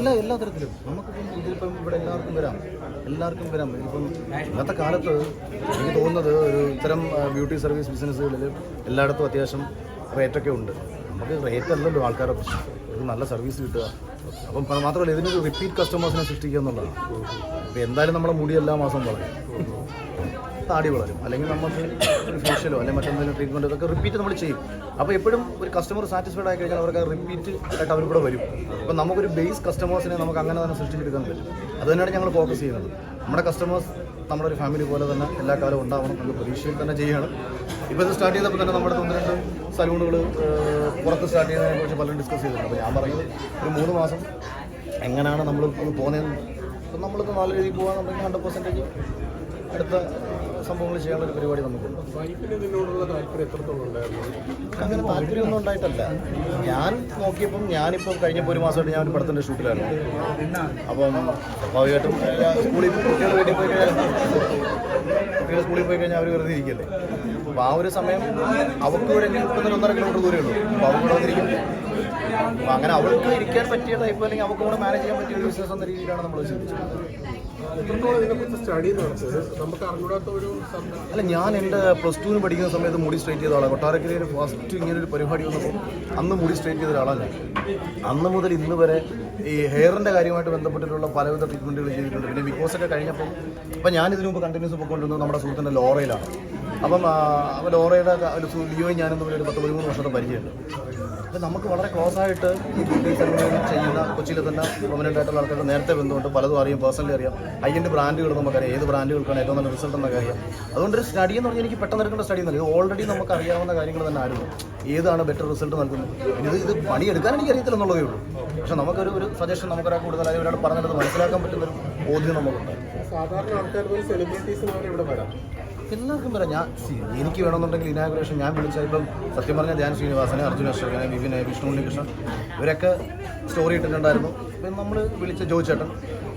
എല്ലാ എല്ലാ തരത്തിലും. നമുക്കിപ്പം ഇതിലിപ്പം ഇവിടെ എല്ലാവർക്കും വരാം. എല്ലാവർക്കും വരാം. ഇപ്പം ഇന്നത്തെ കാലത്ത് എനിക്ക് തോന്നുന്നത് ഒരു ഇത്തരം ബ്യൂട്ടി സർവീസ് ബിസിനസ്സുകളിൽ എല്ലായിടത്തും അത്യാവശ്യം റേറ്റൊക്കെ ഉണ്ട്. നമുക്ക് റേറ്റ് അല്ലല്ലോ ആൾക്കാരെ ഒരു നല്ല സർവീസ് കിട്ടുക. അപ്പം മാത്രമല്ല ഇതിനൊരു റിപ്പീറ്റ് കസ്റ്റമേഴ്സിനെ സൃഷ്ടിക്കുക എന്നുള്ളതാണ്. അപ്പം എന്തായാലും നമ്മുടെ മുടി എല്ലാ മാസവും വളരും. താടി വളരും. അല്ലെങ്കിൽ നമുക്ക് ഒരു ഫേഷ്യലോ അല്ലെങ്കിൽ മറ്റെന്തെങ്കിലും ട്രീറ്റ്മെന്റ് ഇതൊക്കെ റിപ്പീറ്റ് നമ്മൾ ചെയ്യും. അപ്പോൾ എപ്പോഴും ഒരു കസ്റ്റമർ സാറ്റിസ്ഫൈഡ് ആയി കഴിഞ്ഞാൽ അവർക്ക് റിപ്പീറ്റ് ആയിട്ട് അവർ കൂടെ വരും. അപ്പോൾ നമുക്കൊരു ബേസ് കസ്റ്റമേഴ്സിനെ നമുക്ക് അങ്ങനെ തന്നെ സൃഷ്ടിച്ചെടുക്കാൻ പറ്റും. അത് തന്നെയാണ് ഞങ്ങൾ ഫോക്കസ് ചെയ്യുന്നത്. നമ്മുടെ കസ്റ്റമേഴ്സ് നമ്മുടെ ഒരു ഫാമിലി പോലെ തന്നെ എല്ലാ കാലവും ഉണ്ടാവണം എന്ന പ്രതീക്ഷയിൽ തന്നെ ചെയ്യുകയാണ് ഇപ്പോൾ ഇത് സ്റ്റാർട്ട് ചെയ്തപ്പോൾ തന്നെ നമ്മുടെ ഒന്ന് രണ്ട് സലൂണുകൾ പുറത്ത് സ്റ്റാർട്ട് ചെയ്യുന്നതിനെ കുറിച്ച് പലരും ഡിസ്കസ് ചെയ്തിട്ടുണ്ട്. അപ്പോൾ ഞാൻ പറയുന്നത് ഒരു മൂന്ന് മാസം എങ്ങനെയാണ് നമ്മൾ പോകുന്നതെന്ന് അപ്പം നമ്മളിപ്പോൾ നല്ല രീതിയിൽ പോകുകയാണെന്നുണ്ടെങ്കിൽ ഹൺഡ്രഡ് പെർസെന്റേജ് അടുത്ത സംഭവങ്ങൾ ചെയ്യാനുള്ള ഒരു പരിപാടി നമുക്കുണ്ട് ഉണ്ടായിരുന്നു? അങ്ങനെ താല്പര്യമൊന്നും ഉണ്ടായിട്ടല്ല. ഞാൻ നോക്കിയപ്പം ഞാനിപ്പം കഴിഞ്ഞപ്പോൾ ഒരു മാസമായിട്ട് ഞാൻ ഒരു പടത്തിന്റെ ഷൂട്ടിലായിരുന്നു. അപ്പം സ്വാഭാവികമായിട്ടും സ്കൂളിൽ കുട്ടികൾ വീട്ടിൽ പോയി കഴിഞ്ഞാൽ കുട്ടികൾ സ്കൂളിൽ പോയി കഴിഞ്ഞാൽ അവർ വെറുതെ ഇരിക്കല്ലേ? അപ്പോൾ ആ ഒരു സമയം അവർക്ക് ഇവിടെ ഒന്നര കിലോമീറ്റർ ദൂരമേ ഉള്ളൂ. അപ്പോൾ അവൾക്ക് ഇവിടെ വന്നിരിക്കും അങ്ങനെ അവൾക്ക് ഇരിക്കാൻ പറ്റിയ ടൈപ്പ് അല്ലെങ്കിൽ അവൾക്ക് കൂടെ മാനേജ് ചെയ്യാൻ പറ്റിയ ഒരു ബിസിനസ് എന്ന രീതിയിലാണ് നമ്മൾ ചിന്തിച്ചത് അല്ല ഞാൻ എന്റെ പ്ലസ് ടുവിന് പഠിക്കുന്ന സമയത്ത് മുടി സ്ട്രേറ്റ് ചെയ്ത ആളാണ്. കൊട്ടാരക്കരയിൽ ഫസ്റ്റ് ഇങ്ങനെ ഒരു പരിപാടി വന്നപ്പോൾ അന്ന് മുടി സ്ട്രേറ്റ് ചെയ്ത ഒരാളാണ് അന്ന് മുതൽ ഇന്ന് വരെ ഈ ഹെയറിന്റെ കാര്യമായിട്ട് ബന്ധപ്പെട്ടിട്ടുള്ള പലവിധ ട്രീറ്റ്മെന്റുകൾ ചെയ്തിട്ടുണ്ട്. പിന്നെ ബിഗ് ബോസ് ഒക്കെ കഴിഞ്ഞപ്പോൾ ഇപ്പം ഞാൻ ഇതിനു മുമ്പ് കണ്ടിന്യൂസ് പോയിക്കൊണ്ടിരുന്നത് നമ്മുടെ സുഹൃത്തിന്റെ ലോറയിലാണ്. അപ്പം ലോറയുടെ ലിയോയും ഞാനും തമ്മിൽ ഒരു പത്ത് പതിമൂന്ന് വർഷത്തെ പരിചയമുണ്ട്. അപ്പം നമുക്ക് വളരെ ക്ലോസ് ആയിട്ട് ഈ ബ്യൂട്ടി സലൂണുകൾ ചെയ്യുന്ന കൊച്ചിയിൽ തന്നെ പ്രൊമനന്റ് ആയിട്ടുള്ള ആൾക്കാർക്ക് നേരത്തെ ബന്ധമുണ്ട്. പലതും അറിയാം പേഴ്സണലി അറിയാം. അയ്യന്റെ ബ്രാൻഡുകൾ നമുക്കറിയാം. ഏത് ബ്രാൻഡുകൾക്കാണ് ഏറ്റവും നല്ല റിസൾട്ട് എന്നൊക്കെ അറിയാം. അതുകൊണ്ട് ഒരു സ്റ്റഡി എന്ന് പറഞ്ഞാൽ എനിക്ക് പെട്ടെന്ന് എടുക്കേണ്ട സ്റ്റഡി എന്നല്ല ഇത് ഓൾറെഡി നമുക്ക് അറിയാവുന്ന കാര്യങ്ങൾ തന്നെ ആയിരുന്നു. ഏതാണ് ബെറ്റർ റിസൾട്ട് നൽകുന്നത്? ഇത് ഇത് പണിയെടുക്കാൻ എനിക്ക് അറിയത്തില്ല എന്നുള്ളതേ ഉള്ളൂ. പക്ഷെ നമുക്കൊരു ഒരു സജഷൻ നമുക്കൊരാൾ കൂടുതൽ അല്ലെങ്കിൽ ഒരാൾ പറഞ്ഞിട്ട് മനസ്സിലാക്കാൻ പറ്റുന്ന ഒരു ബോധ്യം നമുക്കുണ്ട് സാധാരണ ആൾക്കാർ സെലിബ്രിറ്റീസിന് ഇവിടെ വരാം. എല്ലാവർക്കും പറയാം ഞാൻ എനിക്ക് വേണമെന്നുണ്ടെങ്കിൽ ഇനാഗ്രേഷൻ ഞാൻ വിളിച്ച ഇപ്പം സത്യം പറഞ്ഞാൽ ധ്യാൻ ശ്രീനിവാസനെ അർജുന അശോകനെ വിപിനെ വിഷ്ണു ഉണ്ണികൃഷ്ണൻ ഇവരൊക്കെ സ്റ്റോറി ഇട്ടിട്ടുണ്ടായിരുന്നു. ഇപ്പം നമ്മൾ വിളിച്ച ജോയി ചേട്ടൻ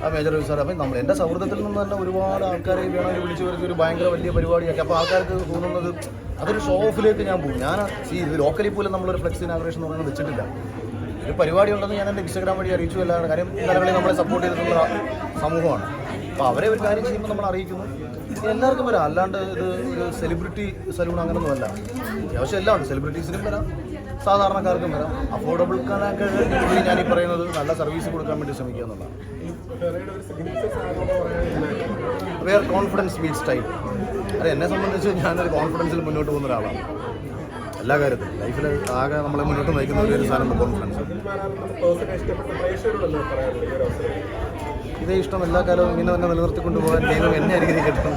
ആ മേജർ സാർ അപ്പം നമ്മൾ എന്റെ സൗഹൃദത്തിൽ നിന്ന് തന്നെ ഒരുപാട് ആൾക്കാരെ വേണമെങ്കിൽ വിളിച്ചു വരുത്തി ഒരു ഭയങ്കര വലിയ പരിപാടിയൊക്കെ. അപ്പോൾ ആൾക്കാർക്ക് തോന്നുന്നത് അതൊരു ഷോ ഓഫിലേക്ക് ഞാൻ പോകും. ഞാൻ സി ഇത് ലോക്കലി പോലും നമ്മളൊരു ഫ്ലെക്സ് ഇനാഗ്രേഷൻ എന്ന് പറയുന്നത് വെച്ചിട്ടില്ല. ഒരു പരിപാടി ഉണ്ടെന്ന് ഞാൻ എന്റെ ഇൻസ്റ്റാഗ്രാം വഴി അറിയിച്ചു എല്ലാവരും കാര്യം. നമ്മളെ സപ്പോർട്ട് ചെയ്തിട്ടുള്ള സമൂഹമാണ്. അപ്പോൾ അവരെ ഒരു കാര്യം ചെയ്യുമ്പോൾ നമ്മൾ അറിയിക്കുന്നു. എല്ലാവർക്കും വരാം. അല്ലാണ്ട് ഇത് ഒരു സെലിബ്രിറ്റി സലൂൺ അങ്ങനൊന്നുമല്ല അത്യാവശ്യം എല്ലാം ഉണ്ട്. സെലിബ്രിറ്റീസിനും വരാം. സാധാരണക്കാർക്കും വരാം. അഫോർഡബിൾ ഞാൻ ഈ പറയുന്നത് നല്ല സർവീസ് കൊടുക്കാൻ വേണ്ടി ശ്രമിക്കുക എന്നുള്ളതാണ്. വേർ കോൺഫിഡൻസ് മീൻസ് ടൈം അത് എന്നെ സംബന്ധിച്ച് ഞാനൊരു കോൺഫിഡൻസിൽ മുന്നോട്ട് പോകുന്ന ഒരാളാണ്. എല്ലാ കാര്യത്തിലും. ലൈഫിൽ ആകെ നമ്മളെ മുന്നോട്ട് നയിക്കുന്ന ഒരു സാധനമാണ് കോൺഫിഡൻസ് ഇതേ ഇഷ്ടം എല്ലാ കാലവും ഇങ്ങനെ തന്നെ നിലനിർത്തിക്കൊണ്ടു പോകാൻ ദൈവം എന്നെ അനുഗ്രഹിക്കട്ടെ.